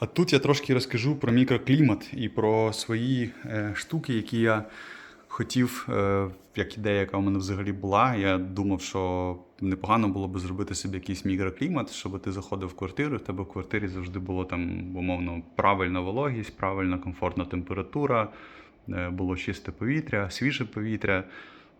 А тут я трошки розкажу про мікроклімат і про свої е, штуки, які я хотів, е, як ідея, яка у мене взагалі була. Я думав, що непогано було би зробити собі якийсь мікроклімат, щоб ти заходив в квартиру, в тебе в квартирі завжди було там, умовно, правильна вологість, правильна комфортна температура, е, було чисте повітря, свіже повітря.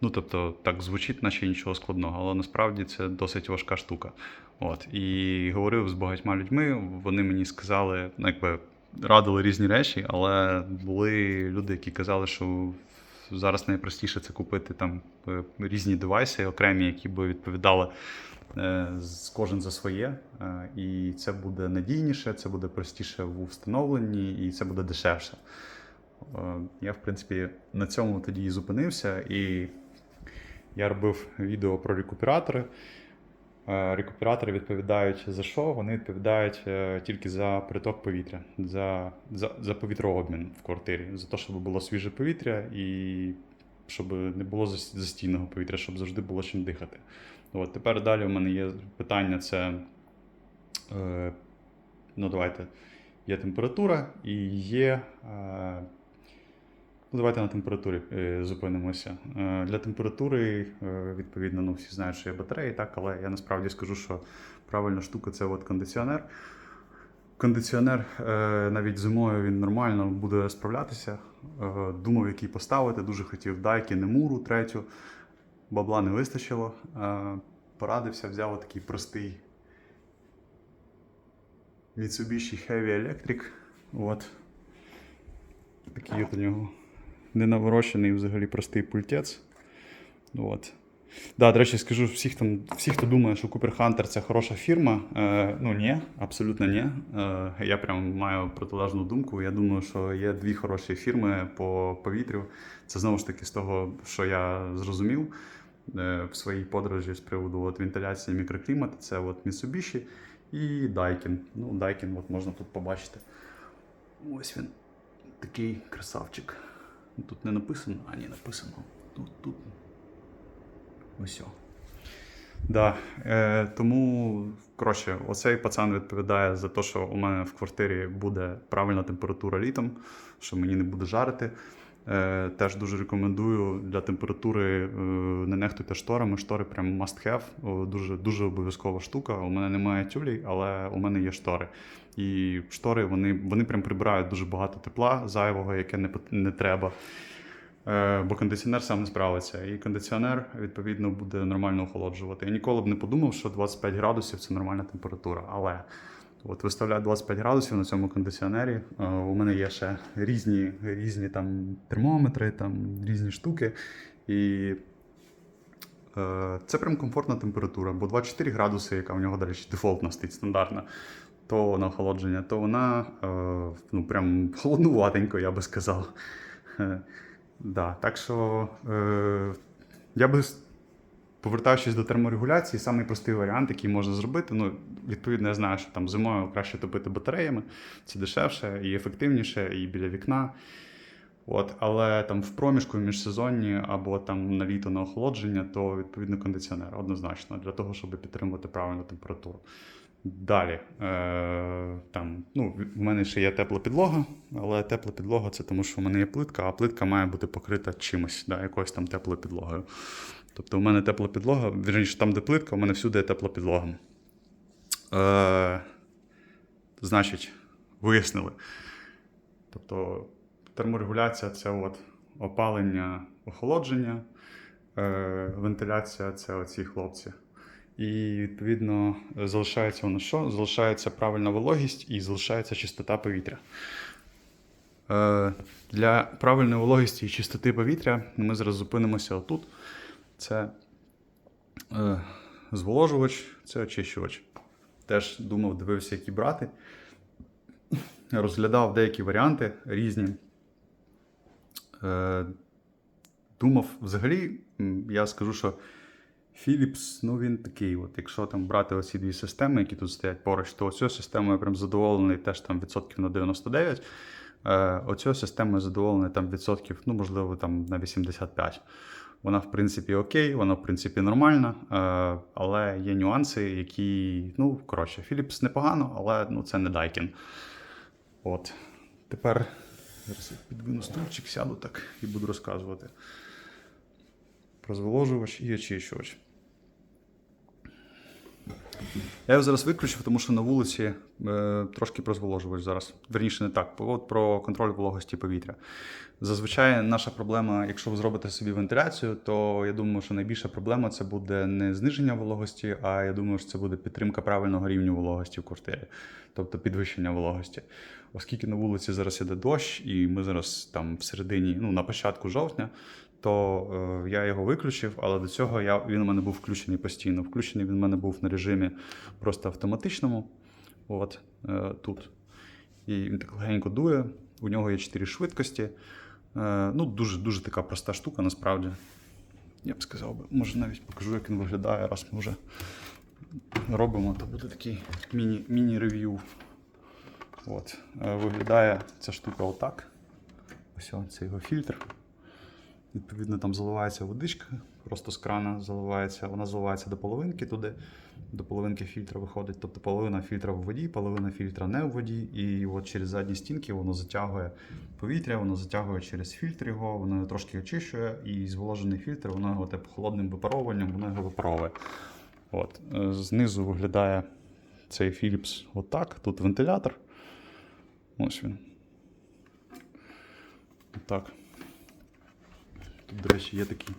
Ну, тобто, так звучить, наче нічого складного, але насправді це досить важка штука. От. І говорив з багатьма людьми, вони мені сказали, ну, якби радили різні речі, але були люди, які казали, що зараз найпростіше це купити там е, різні девайси, окремі, які би відповідали е, кожен за своє. Е, І це буде надійніше, це буде простіше у встановленні, і це буде дешевше. Я, в принципі, на цьому тоді і зупинився. І я робив відео про рекуператори. Е, Рекуператори відповідають за що? Вони відповідають е, тільки за приток повітря, за, за, за повітрообмін в квартирі, за те, щоб було свіже повітря і щоб не було застійного повітря, щоб завжди було чим дихати. От, тепер далі у мене є питання: це е, ну, давайте, є температура і є. Ну, давайте на температурі е, зупинимося. Е, для температури, е, відповідно, ну, всі знають, що є батареї, так, але я насправді скажу, що правильна штука це от кондиціонер. Кондиціонер навіть зимою він нормально буде справлятися. Думав, який поставити. Дуже хотів дайки, Немуру третю. Бабла не вистачило. Порадився, взяв такий простий Mitsubishi Heavy Electric. От. Такий от у нього ненаворочений взагалі простий пультець. От. Да, до речі, скажу всіх, там, всіх, хто думає, що Cooper Hunter це хороша фірма. Е, ну ні, абсолютно ні. Е, я прям маю протилежну думку. Я думаю, що є дві хороші фірми по повітрю. Це знову ж таки з того, що я зрозумів е, в своїй подорожі з приводу от, вентиляції мікроклімату. Це от Mitsubishi і Daikin. Ну, Daikin от можна тут побачити. Ось він такий красавчик. Тут не написано, а ні, написано. Тут, тут. Ось. Да, е, тому, коротше, оцей пацан відповідає за те, що у мене в квартирі буде правильна температура літом, що мені не буде жарити. Е, теж дуже рекомендую для температури е, не нехтуйте шторами. Штори прям must have. Дуже, дуже обов'язкова штука. У мене немає тюлей, але у мене є штори. І штори вони, вони прям прибирають дуже багато тепла зайвого, яке не, не треба. Е, Бо кондиціонер сам не справиться. І кондиціонер, відповідно, буде нормально охолоджувати. Я ніколи б не подумав, що 25 градусів це нормальна температура. Але от виставляю 25 градусів на цьому кондиціонері. Е, У мене є ще різні, різні там термометри, там різні штуки. І е, це прям комфортна температура, бо 24 градуси, яка в нього, до речі, дефолтна стоїть стандартна. То на охолодження, то вона е, ну, прям холоднуватенько, я би сказав. Е, Да, так що е, я би, повертаючись до терморегуляції, самий простий варіант, який можна зробити. Ну, відповідно, я знаю, що там зимою краще топити батареями, це дешевше і ефективніше, і біля вікна. От, але там в проміжку в міжсезонні або там на літо на охолодження, то відповідно кондиціонер однозначно для того, щоб підтримувати правильну температуру. Далі, е, там, ну, в мене ще є тепла підлога, але тепла підлога це тому, що в мене є плитка, а плитка має бути покрита чимось, да, якоюсь там теплою підлогою. Тобто, у мене тепла підлога, вірніше, там, де плитка, у мене всюди є тепла підлога. Е, значить, вияснили. Тобто, терморегуляція це от опалення, охолодження, е, вентиляція це оці хлопці. І відповідно залишається воно що? Залишається правильна вологість і залишається чистота повітря. Е, для правильної вологості і чистоти повітря ми зараз зупинимося отут. Це е, зволожувач, це очищувач. Теж думав, дивився, які брати. Розглядав деякі варіанти різні. Е, думав, взагалі, я скажу, що Philips, ну він такий, от, якщо там брати оці дві системи, які тут стоять поруч, то оцю систему я прям задоволений теж там відсотків на 99. Е, оцю систему задоволений там відсотків, ну, можливо, там на 85. Вона, в принципі, окей, вона, в принципі, нормальна, е, але є нюанси, які, ну, коротше, Philips непогано, але ну, це не Daikin. От. Тепер я підвину стульчик, сяду так і буду розказувати про зволожувач і очищувач. Я його зараз виключив, тому що на вулиці е, трошки про зараз. Верніше, не так. От про контроль вологості повітря. Зазвичай наша проблема, якщо ви зробите собі вентиляцію, то я думаю, що найбільша проблема це буде не зниження вологості, а я думаю, що це буде підтримка правильного рівню вологості в квартирі, тобто підвищення вологості. Оскільки на вулиці зараз іде дощ, і ми зараз там всередині, ну на початку жовтня, то е, я його виключив, але до цього я, він у мене був включений постійно. Включений він у мене був на режимі просто автоматичному. От е, тут. І він так легенько дує. У нього є 4 швидкості. Е, ну, дуже дуже така проста штука, насправді. Я б сказав би, може навіть покажу, як він виглядає, раз ми вже робимо, то буде такий міні- міні-рев'ю. От. Е, Виглядає ця штука отак. Ось он, це його фільтр. Відповідно, там заливається водичка, просто з крана заливається, вона заливається до половинки туди, до половинки фільтра виходить. Тобто половина фільтра в воді, половина фільтра не в воді. І от через задні стінки воно затягує повітря, воно затягує через фільтр його, воно його трошки очищує, і зволожений фільтр, воно його типу, холодним випаровуванням, воно його випаровує. От. Е, Знизу виглядає цей Philips отак. Тут вентилятор. Ось він. Отак. Тут, до речі, є такий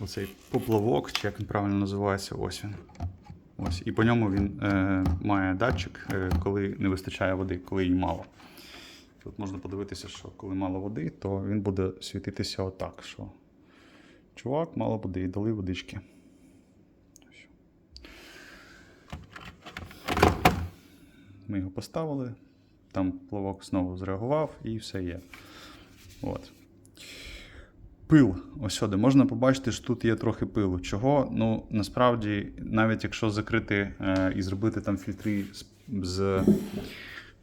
оцей поплавок, чи як він правильно називається, ось він. Ось. І по ньому він е, має датчик, е, коли не вистачає води, коли її мало. Тут можна подивитися, що коли мало води, то він буде світитися отак. Що чувак, мало води, і дали водички. Ми його поставили, там плавок знову зреагував і все є. От. Пил. Ось сюди. Можна побачити, що тут є трохи пилу. Чого? Ну, насправді, навіть якщо закрити е, і зробити там фільтри з,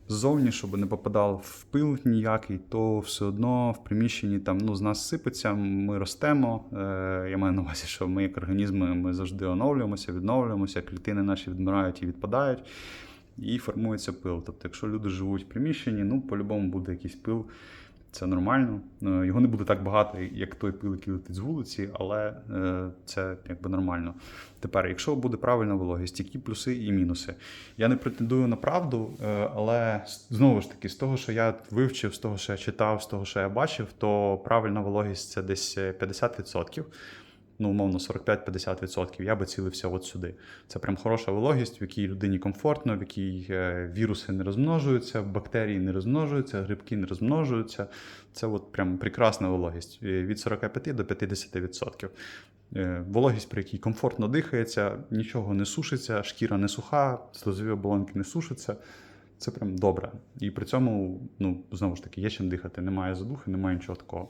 ззовні, щоб не попадав в пил ніякий, то все одно в приміщенні там ну, з нас сипеться, ми ростемо. Е, я маю на увазі, що ми, як організми, ми завжди оновлюємося, відновлюємося, клітини наші відмирають і відпадають. І формується пил. Тобто, якщо люди живуть в приміщенні, ну по-любому буде якийсь пил. Це нормально. Е, Його не буде так багато, як той пил, який летить з вулиці, але е, це якби нормально. Тепер, якщо буде правильна вологість, які плюси і мінуси. Я не претендую на правду, е, але знову ж таки, з того, що я вивчив, з того, що я читав, з того, що я бачив, то правильна вологість це десь е, 50%. Ну, умовно, 45-50%. Я би цілився от сюди. Це прям хороша вологість, в якій людині комфортно, в якій е, віруси не розмножуються, бактерії не розмножуються, грибки не розмножуються. Це от прям прекрасна вологість Е, від 45 до 50%. Е, Вологість, при якій комфортно дихається, нічого не сушиться, шкіра не суха, сльозові оболонки не сушаться. Це прям добре. І при цьому, ну, знову ж таки, є чим дихати, немає задухи, немає нічого такого.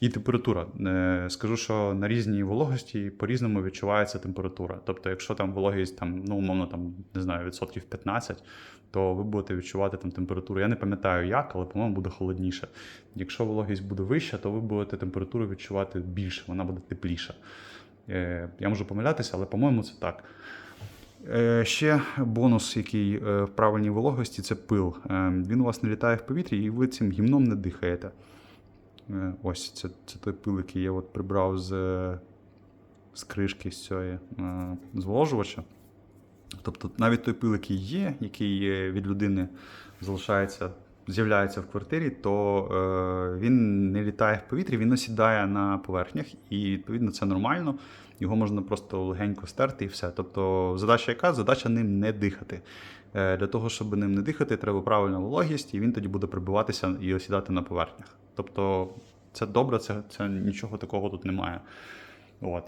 І температура. Е, Скажу, що на різній вологості по-різному відчувається температура. Тобто, якщо там вологість, там, ну, умовно, там, не знаю, відсотків 15, то ви будете відчувати там температуру. Я не пам'ятаю як, але, по-моєму, буде холодніше. Якщо вологість буде вища, то ви будете температуру відчувати більше, вона буде тепліша. Е, Я можу помилятися, але, по-моєму, це так. Е, Ще бонус, який е, в правильній вологості, це пил. Е, Він у вас не літає в повітрі, і ви цим гімном не дихаєте. Ось це, це той пил, який я от прибрав з, з кришки з цієї зволожувача. Тобто навіть той пил, який є, який від людини залишається, з'являється в квартирі, то е, він не літає в повітрі, він осідає на поверхнях, і відповідно це нормально. Його можна просто легенько стерти і все. Тобто, задача яка? Задача ним не дихати. Е, Для того, щоб ним не дихати, треба правильна вологість, і він тоді буде прибиватися і осідати на поверхнях. Тобто, це добре, це, це нічого такого тут немає. От.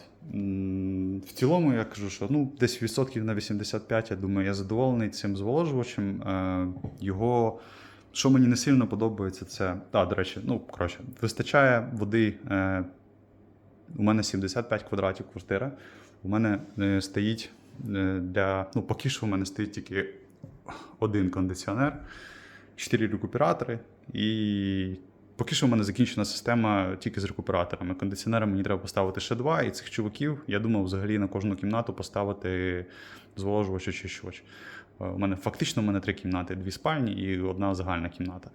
В цілому я кажу, що ну, десь відсотків на 85, я думаю, я задоволений цим зволожувачем. Е, Його, що мені не сильно подобається, це. А, до речі, ну, коротше, вистачає води. Е, у мене 75 квадратів квартира. У мене е, стоїть е, для. Ну, поки що у мене стоїть тільки один кондиціонер, 4 рекуператори і. Поки що в мене закінчена система тільки з рекуператорами. Кондиціонером мені треба поставити ще два, і цих чуваків, я думав, взагалі на кожну кімнату поставити зволожувач очищувач. Е, У мене фактично у мене три кімнати: дві спальні і одна загальна кімната.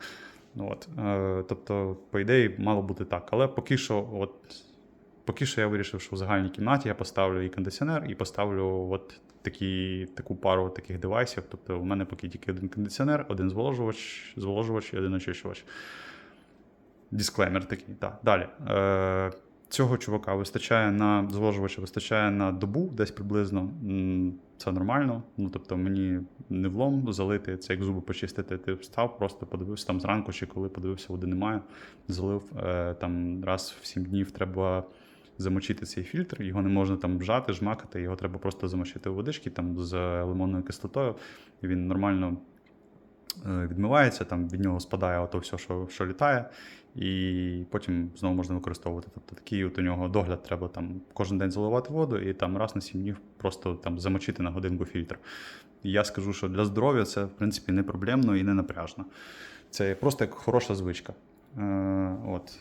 Ну, От. Е, Тобто, по ідеї, мало бути так. Але поки що, от, поки що я вирішив, що в загальній кімнаті я поставлю і кондиціонер, і поставлю от такі, таку пару таких девайсів. Тобто, у мене поки тільки один кондиціонер, один зволожувач, зволожувач і один очищувач. Дисклеймер такий. Так, далі. Е, цього чувака вистачає на зволожувача, вистачає на добу, десь приблизно. Це нормально. Ну, тобто, мені не влом залити, це як зуби почистити. Ти встав, просто подивився там зранку, чи коли подивився, води немає. Залив е, там раз в 7 днів треба замочити цей фільтр. Його не можна там вжати, жмакати, його треба просто замочити у водички там з лимонною кислотою. Він нормально відмивається, там від нього спадає ото все, що, що літає, і потім знову можна використовувати. Тобто такий от у нього догляд треба там кожен день заливати воду і там раз на 7 днів просто там замочити на годинку фільтр. Я скажу, що для здоров'я це в принципі не проблемно і не напряжно. Це просто як хороша звичка. Е, от.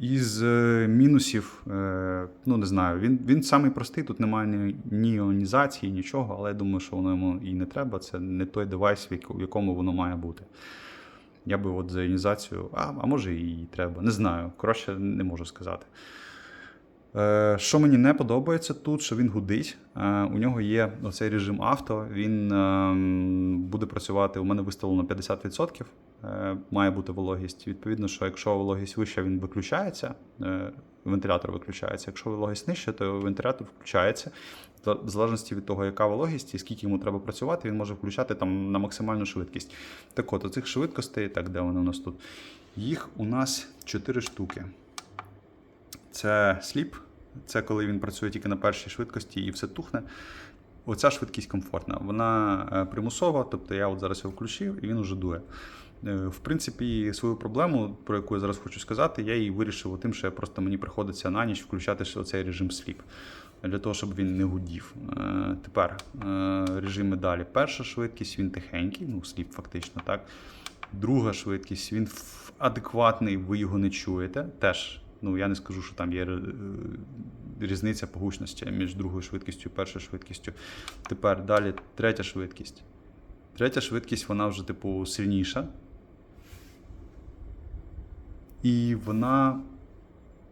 Із е, мінусів, е, ну не знаю, він, він самий простий, тут немає ні, ні іонізації, нічого, але я думаю, що воно йому і не треба. Це не той девайс, в якому воно має бути. Я би от за іонізацію, а, а може і треба, не знаю. Коротше, не можу сказати. Е, що мені не подобається тут, що він гудить. У нього є оцей режим авто. Він ем, буде працювати. У мене виставлено 50%. Е, має бути вологість. Відповідно, що якщо вологість вища, він виключається, е, вентилятор виключається. Якщо вологість нижча, то вентилятор включається. В залежності від того, яка вологість і скільки йому треба працювати, він може включати там на максимальну швидкість. Так от, оцих швидкостей, так, де вони у нас тут? Їх у нас 4 штуки. Це сліп, це коли він працює тільки на першій швидкості і все тухне. Оця швидкість комфортна. Вона е, примусова, тобто я от зараз його включив і він уже дує. Е, В принципі, свою проблему, про яку я зараз хочу сказати, я її вирішив тим, що просто мені приходиться на ніч включати ще оцей режим сліп. Для того, щоб він не гудів. Е, Тепер е, режими далі. Перша швидкість він тихенький, ну сліп фактично так. Друга швидкість, він адекватний, ви його не чуєте. Теж, ну я не скажу, що там є різниця по гучності між другою швидкістю і першою швидкістю. Тепер далі третя швидкість. Третя швидкість, вона вже, типу, сильніша. І вона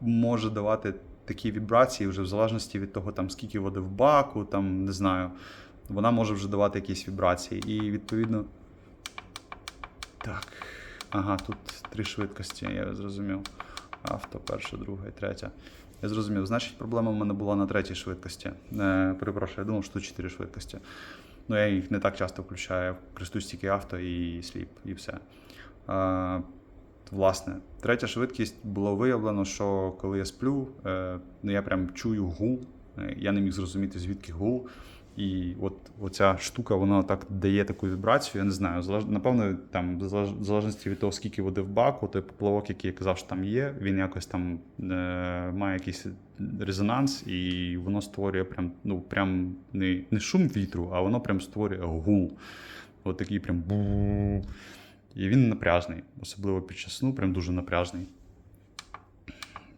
може давати такі вібрації вже в залежності від того, там, скільки води в баку, там, не знаю. Вона може вже давати якісь вібрації. І відповідно. Так. Ага, тут три швидкості, я зрозумів. Авто, перша, друга і третя. Я зрозумів. Значить, проблема в мене була на третій швидкості. Е, перепрошую, я думав, що тут чотири швидкості. Ну, я їх не так часто включаю. Я користуюсь тільки авто і сліп, і все. Е, власне, третя швидкість було виявлено, що коли я сплю, е, ну, я прям чую гул. Е, Я не міг зрозуміти, звідки гул. І от оця штука, вона так дає таку вібрацію. Я не знаю. залеж- Напевно, там, в залежності від того, скільки води в баку, той поплавок, який я казав, що там є, він якось там е, має якийсь резонанс, і воно створює прям, ну, прям не, не шум вітру, а воно прям створює гул. От такий прям бу. І він напряжний, особливо під час сну, прям дуже напряжний.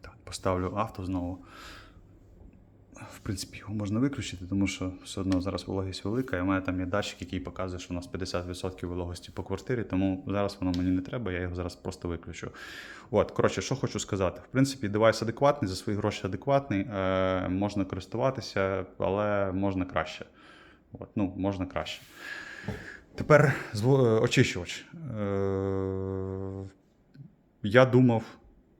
Так, поставлю авто знову. В принципі, його можна виключити, тому що все одно зараз вологість велика, і у мене там є датчик, який показує, що у нас 50% вологості по квартирі, тому зараз воно мені не треба, я його зараз просто виключу. От, коротше, що хочу сказати. В принципі, девайс адекватний, за свої гроші адекватний, е, можна користуватися, але можна краще. От, ну, можна краще. Тепер е, очищувач. Е, я думав,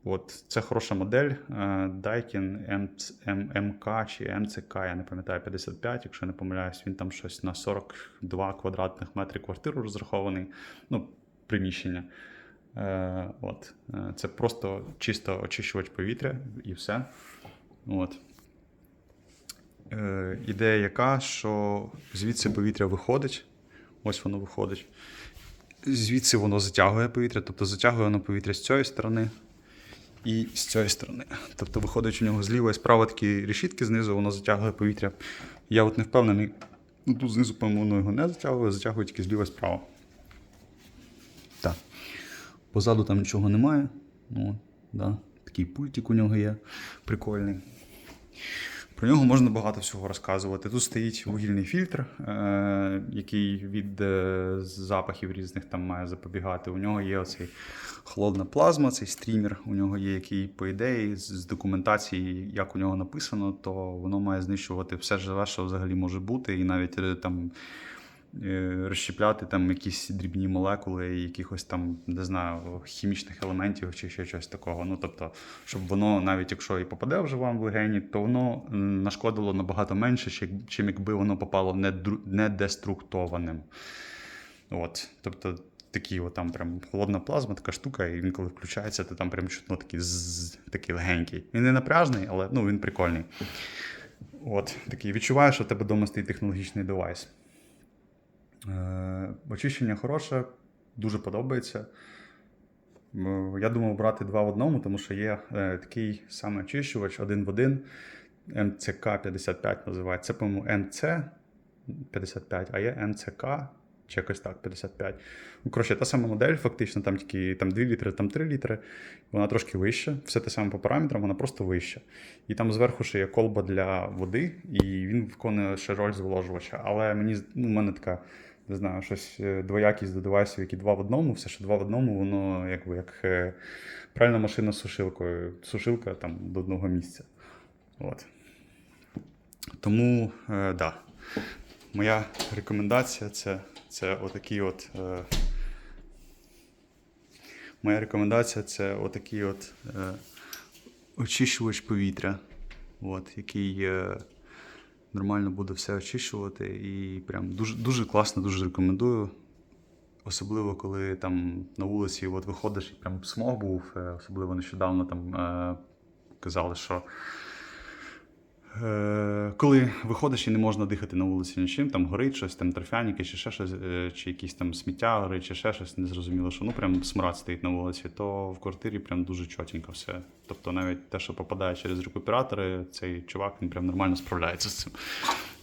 от це хороша модель. е, Daikin M- M- чи МЦК, я не пам'ятаю, 55, якщо не помиляюсь, він там щось на 42 квадратних метри квартиру розрахований. Ну, приміщення. Е, от. Е, Це просто чисто очищувач повітря і все. От. Е, ідея яка, що звідси повітря виходить. Ось воно виходить. Звідси воно затягує повітря, тобто затягує воно повітря з цієї сторони і з цієї сторони. Тобто виходить у нього зліва і справа такі решітки знизу, воно затягує повітря. Я от не впевнений. Ну, тут знизу, по-моєму, воно його не затягує, затягує тільки зліва і справа. Так. Позаду там нічого немає. Ну, да. Такий пультик у нього є прикольний. Про нього можна багато всього розказувати. Тут стоїть вугільний фільтр, е, який від е, запахів різних там має запобігати. У нього є оцей холодна плазма, цей стрімер. У нього є, який, по ідеї, з, документації, як у нього написано, то воно має знищувати все живе, що взагалі може бути, і навіть е, там. Е, Розщепляти там якісь дрібні молекули, якихось там, не знаю, хімічних елементів чи ще щось такого. Ну тобто, щоб воно, навіть якщо і попаде вже вам в легені, то воно нашкодило набагато менше, чим- якби воно попало недеструктованим. От, тобто, такі от там прям холодна плазма, така штука, і він коли включається, то там прям чутно такий, ззз, такий легенький. Він не напряжний, але ну, він прикольний. От, такий відчуваєш, що в тебе вдома стоїть технологічний девайс. Е, очищення хороше, дуже подобається. Я думав брати два в одному, тому що є е, такий самий очищувач один в один. МЦК 55 називається. Це, по-моєму, МЦ 55, а є МЦК чи якось так, 55. Ну, коротше, та сама модель, фактично, там тільки там 2 літри, там 3 літри. Вона трошки вища. Все те саме по параметрам, вона просто вища. І там зверху ще є колба для води, і він виконує ще роль зволожувача. Але мені ну, у мене така. Не знаю, щось е, двоякість до девайсів, які два в одному, все, що два в одному, воно якби як е, правильна машина з сушилкою. Сушилка там до одного місця. От. Тому, е, да. Моя рекомендація це, це отакий от. Е, моя рекомендація це отакий от е, очищувач повітря, от, який е, нормально буде все очищувати. І прям дуже, дуже класно, дуже рекомендую. Особливо, коли там на вулиці от виходиш і прям смог був, е, особливо нещодавно там е, казали, що коли виходиш і не можна дихати на вулиці нічим, там горить щось, там торфяніки, чи ще щось, е, чи якісь там сміття горить, чи ще щось незрозуміло, що ну прям смрад стоїть на вулиці, то в квартирі прям дуже чотенько все. Тобто навіть те, що попадає через рекуператори, цей чувак він прям нормально справляється з цим.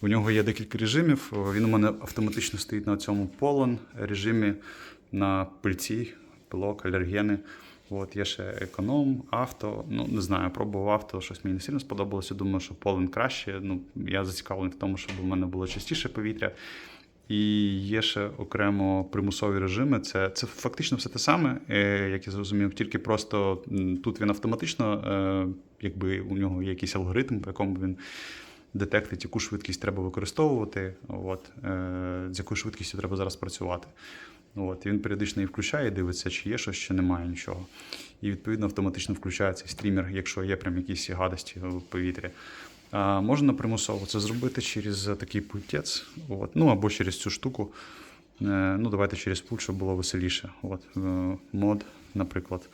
У нього є декілька режимів. Він у мене автоматично стоїть на цьому полон режимі на пильці, пилок, алергени. От, є ще економ, авто. Ну, не знаю, пробував авто, щось мені не сильно сподобалося. Думаю, що полен краще. Ну, я зацікавлений в тому, щоб у мене було частіше повітря. І є ще окремо примусові режими. Це, це фактично все те саме, е, як я зрозумів, тільки просто тут він автоматично, е, якби у нього є якийсь алгоритм, по якому він детектить, яку швидкість треба використовувати, от, е, з якою швидкістю треба зараз працювати. От, він періодично її включає, дивиться, чи є щось, чи немає нічого. І відповідно автоматично включає цей стрімер, якщо є прям якісь гадості в повітрі. А, можна примусово це зробити через такий пультець, от, ну або через цю штуку. Е, ну, давайте через пульт, щоб було веселіше. От, е, мод, наприклад.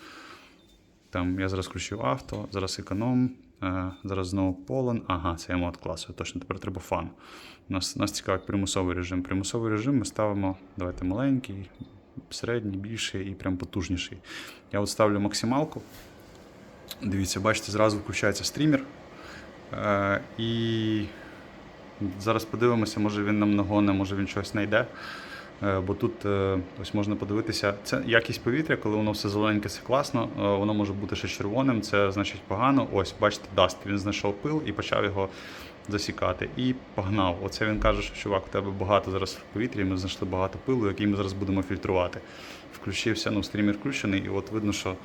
Там я зараз включив авто, зараз економ, зараз знову полон. Ага, це я мод класу. Точно, тепер треба фан. Нас, нас цікавить примусовий режим. Примусовий режим ми ставимо, давайте маленький, середній, більший і прям потужніший. Я от ставлю максималку. Дивіться, бачите, зразу включається стрімер. Е, і зараз подивимося, може він нам нагоне, може він щось знайде. Е, Бо тут е, ось можна подивитися, це якість повітря, коли воно все зелененьке, це класно, е, воно може бути ще червоним, це значить погано. Ось, бачите, даст. Він знайшов пил і почав його засікати. І погнав. Оце він каже, що чувак, у тебе багато зараз в повітрі, ми знайшли багато пилу, який ми зараз будемо фільтрувати. Включився, ну, стрімер включений, і от видно, що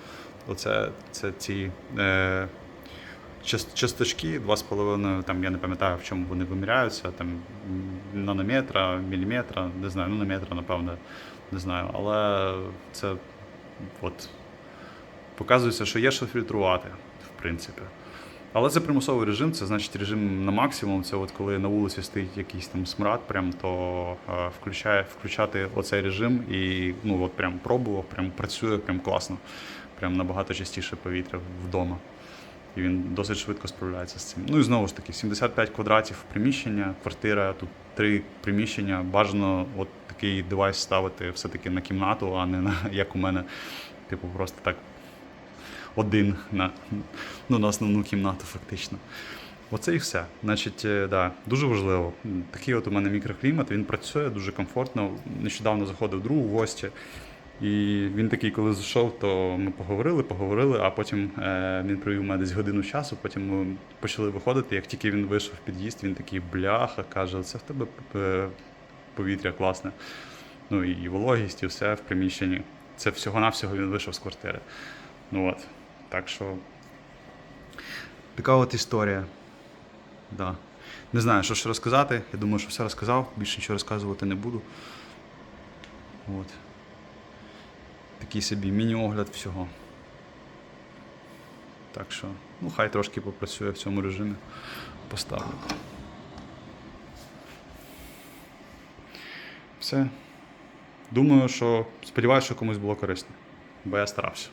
оце це ці. Е, Часточки 2,5, там я не пам'ятаю, в чому вони виміряються, там нанометра, міліметра, не знаю, нанометра, напевно, не знаю. Але це от показується, що є що фільтрувати, в принципі. Але це примусовий режим, це значить режим на максимум. Це от коли на вулиці стоїть якийсь там смрад, прям, то е, включає, включати оцей режим і ну, от прям пробував, прям працює, прям класно. Прям набагато частіше повітря вдома. І він досить швидко справляється з цим. Ну і знову ж таки, 75 квадратів приміщення, квартира, тут три приміщення. Бажано от такий девайс ставити все-таки на кімнату, а не на як у мене, типу, просто так один на, ну, на основну кімнату, фактично. Оце і все. Значить, е, да, дуже важливо. Такий от у мене мікроклімат, він працює дуже комфортно. Нещодавно заходив другу в гості. І він такий, коли зайшов, то ми поговорили, поговорили, а потім е, він провів мене десь годину часу, потім ми почали виходити. Як тільки він вийшов в під'їзд, він такий бляха, каже, це в тебе е, повітря класне. Ну і вологість, і все в приміщенні. Це всього-навсього він вийшов з квартири. Ну от. Так що. Така от історія. Да. Не знаю, що ще розказати. Я думаю, що все розказав, більше нічого розказувати не буду. От. Такий собі міні-огляд всього. Так що, ну, хай трошки попрацює в цьому режимі. Поставлю. Все. Думаю, що сподіваюся, що комусь було корисно. Бо я старався.